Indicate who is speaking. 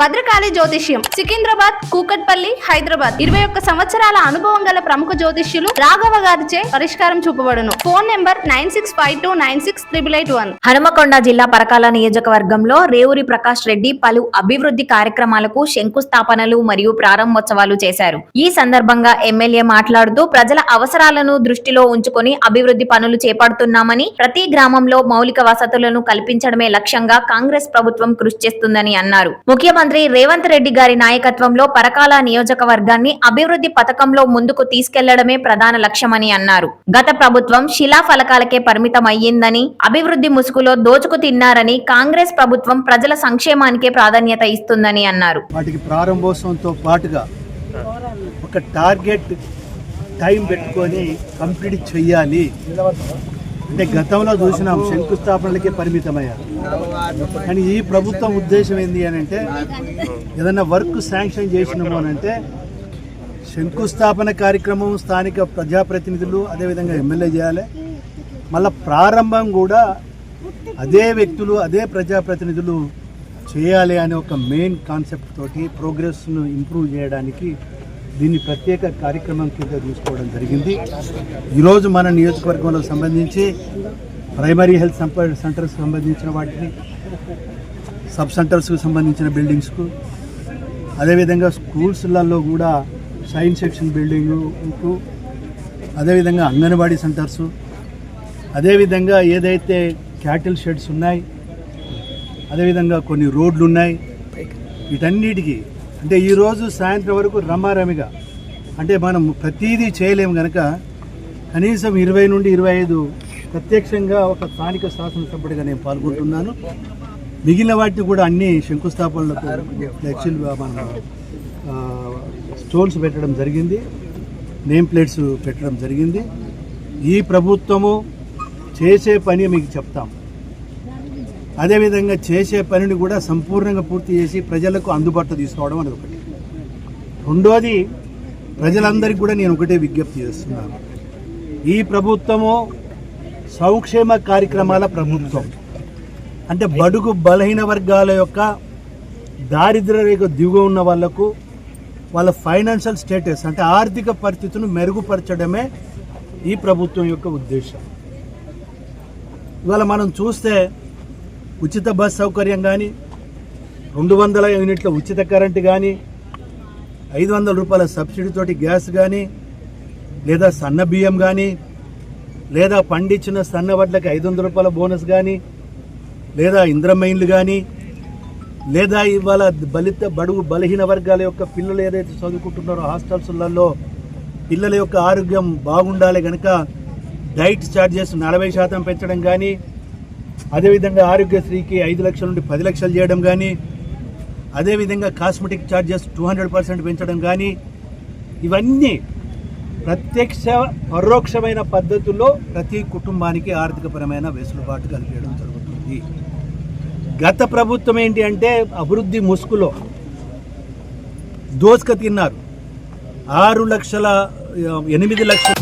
Speaker 1: భద్రకాళి జ్యోతిష్యం సికింద్రాబాద్ కూకట్పల్లి హైదరాబాద్. ఇరవై ఒక్క సంవత్సరాల అనుభవం గల ప్రముఖ జ్యోతిష్యులు రాఘవ గారిచే పరిష్కారం చూపబడును. Phone number nine six five two nine six triple eight one.
Speaker 2: Hanumakonda జిల్లా పరకాల నియోజకవర్గంలో రేవూరి ప్రకాష్ రెడ్డి పలు అభివృద్ధి కార్యక్రమాలకు శంకుస్థాపనలు మరియు ప్రారంభోత్సవాలు చేశారు. ఈ సందర్భంగా ఎమ్మెల్యే మాట్లాడుతూ ప్రజల అవసరాలను దృష్టిలో ఉంచుకొని అభివృద్ధి పనులు చేపడుతున్నామని ప్రతి గ్రామంలో మౌలిక వసతులను కల్పించడమే లక్ష్యంగా కాంగ్రెస్ ప్రభుత్వం కృషి చేస్తుందని అన్నారు. ముఖ్యమంత్రి రేవంత్ రెడ్డి గారి నాయకత్వంలో పరకాల నియోజకవర్గాన్ని అభివృద్ధి పథకంలో ముందుకు తీసుకెళ్ళడమే ప్రధాన లక్ష్యమని అన్నారు. గత ప్రభుత్వం శిలా ఫలకాలకే పరిమితం అయ్యిందని అభివృద్ధి ముసుగులో దోచుకు తిన్నారని కాంగ్రెస్ ప్రభుత్వం ప్రజల సంక్షేమానికే ప్రాధాన్యత ఇస్తుందని అన్నారు.
Speaker 3: వాటికి ప్రారంభోత్సవంతో పాటుగా ఒక టార్గెట్ టైం పెట్టుకొని కంప్లీట్ చేయాలి అంటే గతంలో చూసినాం శంకుస్థాపనలకే పరిమితమయ్యారు. కానీ ఈ ప్రభుత్వం ఉద్దేశం ఏంటి అని అంటే ఏదైనా వర్క్ శాంక్షన్ చేసినాము అని అంటే శంకుస్థాపన కార్యక్రమం స్థానిక ప్రజాప్రతినిధులు అదేవిధంగా ఎమ్మెల్యే చేయాలి. మళ్ళీ ప్రారంభం కూడా అదే వ్యక్తులు అదే ప్రజాప్రతినిధులు చేయాలి అనే ఒక మెయిన్ కాన్సెప్ట్ తోటి ప్రోగ్రెస్ను ఇంప్రూవ్ చేయడానికి దీన్ని ప్రత్యేక కార్యక్రమం కింద తీసుకోవడం జరిగింది. ఈరోజు మన నియోజకవర్గంలో సంబంధించి ప్రైమరీ హెల్త్ సంప సెంటర్స్ సంబంధించిన వాటిని సబ్ సెంటర్స్కు సంబంధించిన బిల్డింగ్స్కు అదేవిధంగా స్కూల్స్లలో కూడా సైన్స్ సెక్షన్ బిల్డింగు అదేవిధంగా అంగన్వాడీ సెంటర్సు అదేవిధంగా ఏదైతే క్యాటిల్ షెడ్స్ ఉన్నాయి అదేవిధంగా కొన్ని రోడ్లు ఉన్నాయి వీటన్నిటికీ అంటే ఈరోజు సాయంత్రం వరకు రమారమిగా. అంటే మనం ప్రతీదీ చేయలేము కనుక కనీసం ఇరవై నుండి ఇరవై ఐదు ప్రత్యక్షంగా ఒక స్థానిక శాసనసభ్యుడిగా నేను పాల్గొంటున్నాను. మిగిలిన వాటిని కూడా అన్ని శంకుస్థాపనలకు ఫ్లెక్సీలు మన స్టోన్స్ పెట్టడం జరిగింది. నేమ్ ప్లేట్స్ పెట్టడం జరిగింది. ఈ ప్రభుత్వము చేసే పని మీకు చెప్తాం. అదేవిధంగా చేసే పనిని కూడా సంపూర్ణంగా పూర్తి చేసి ప్రజలకు అందుబాటులో తీసుకోవడం అనేది ఒకటి. రెండోది ప్రజలందరికీ కూడా నేను ఒకటే విజ్ఞప్తి చేస్తున్నాను. ఈ ప్రభుత్వము సంక్షేమ కార్యక్రమాల ప్రభుత్వం. అంటే బడుగు బలహీన వర్గాల యొక్క దారిద్ర్య రేఖ దిగువ ఉన్న వాళ్ళకు వాళ్ళ ఫైనాన్షియల్ స్టేటస్ అంటే ఆర్థిక పరిస్థితిని మెరుగుపరచడమే ఈ ప్రభుత్వం యొక్క ఉద్దేశం. ఇవాళ మనం చూస్తే ఉచిత బస్ సౌకర్యం కానీ రెండు వందల యూనిట్ల ఉచిత కరెంటు కానీ ఐదు వందల రూపాయల సబ్సిడీతోటి గ్యాస్ కానీ లేదా సన్న బియ్యం కానీ లేదా పండించిన సన్న వడ్లకి ఐదు వందల రూపాయల బోనస్ కానీ లేదా ఇంద్రమైన్లు కానీ లేదా ఇవాళ బలిత బడుగు బలహీన వర్గాల యొక్క పిల్లలు ఏదైతే చదువుకుంటున్నారో హాస్టల్స్లలో పిల్లల యొక్క ఆరోగ్యం బాగుండాలి కనుక డైట్ ఛార్జెస్ నలభై శాతం పెంచడం కానీ అదేవిధంగా ఆరోగ్యశ్రీకి ఐదు లక్షల నుండి పది లక్షలు చేయడం కానీ అదేవిధంగా cosmetic charges two hundred percent పెంచడం కానీ ఇవన్నీ ప్రత్యక్ష పరోక్షమైన పద్ధతుల్లో ప్రతి కుటుంబానికి ఆర్థికపరమైన వెసులుబాటు కల్పించడం జరుగుతుంది. గత ప్రభుత్వం ఏంటి అంటే అభివృద్ధి ముసుగులో దోసుక తిన్నారు. ఆరు లక్షల ఎనిమిది లక్షల